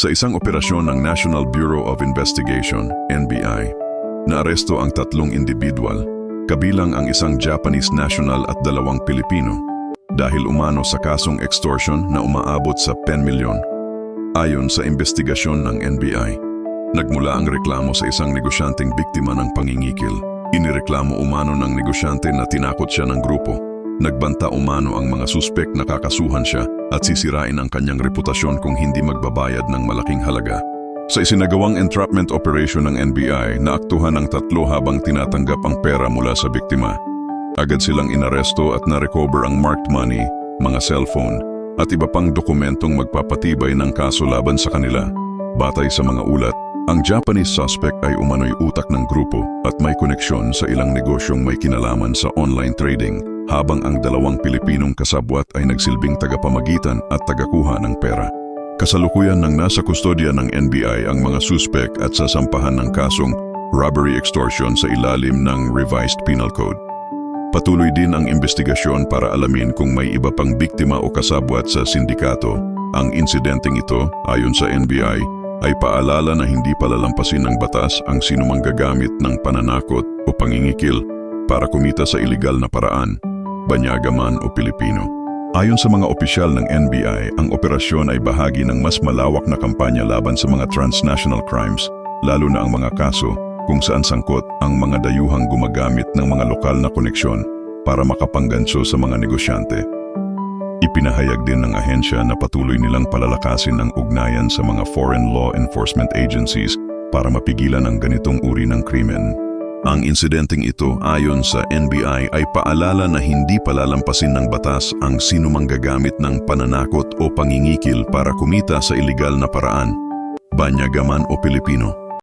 Sa isang operasyon ng National Bureau of Investigation, NBI, naaresto ang tatlong individual, kabilang ang isang Japanese national at dalawang Pilipino, dahil umano sa kasong extortion na umaabot sa 10 milyon. Ayon sa investigasyon ng NBI, nagmula ang reklamo sa isang negosyanteng biktima ng pangingikil. Inireklamo umano ng negosyante na tinakot siya ng grupo. Nagbanta umano ang mga suspek na kakasuhan siya at sisirain ang kanyang reputasyon kung hindi magbabayad ng malaking halaga. Sa isinagawang entrapment operation ng NBI, naaktuhan ang tatlo habang tinatanggap ang pera mula sa biktima. Agad silang inaresto at na-recover ang marked money, mga cellphone, at iba pang dokumentong magpapatibay ng kaso laban sa kanila. Batay sa mga ulat, ang Japanese suspect ay umano'y utak ng grupo at may koneksyon sa ilang negosyong may kinalaman sa online trading, habang ang dalawang Pilipinong kasabwat ay nagsilbing tagapamagitan at tagakuha ng pera. Kasalukuyan ng nasa kustodya ng NBI ang mga suspect at sasampahan ng kasong robbery extortion sa ilalim ng Revised Penal Code. Patuloy din ang investigasyon para alamin kung may iba pang biktima o kasabwat sa sindikato. Ang insidenteng ito, ayon sa NBI, ay paalala na hindi palalampasin ng batas ang sinumang gagamit ng pananakot o pangingikil para kumita sa iligal na paraan, banyaga man o Pilipino. Ayon sa mga opisyal ng NBI, ang operasyon ay bahagi ng mas malawak na kampanya laban sa mga transnational crimes, lalo na ang mga kaso kung saan sangkot ang mga dayuhang gumagamit ng mga lokal na koneksyon para makapangganso sa mga negosyante. Ipinahayag din ng ahensya na patuloy nilang palalakasin ang ugnayan sa mga foreign law enforcement agencies para mapigilan ang ganitong uri ng krimen. Ang insidenteng ito ayon sa NBI ay paalala na hindi palalampasin ng batas ang sinumang gagamit ng pananakot o pangingikil para kumita sa iligal na paraan, banyagaman o Pilipino.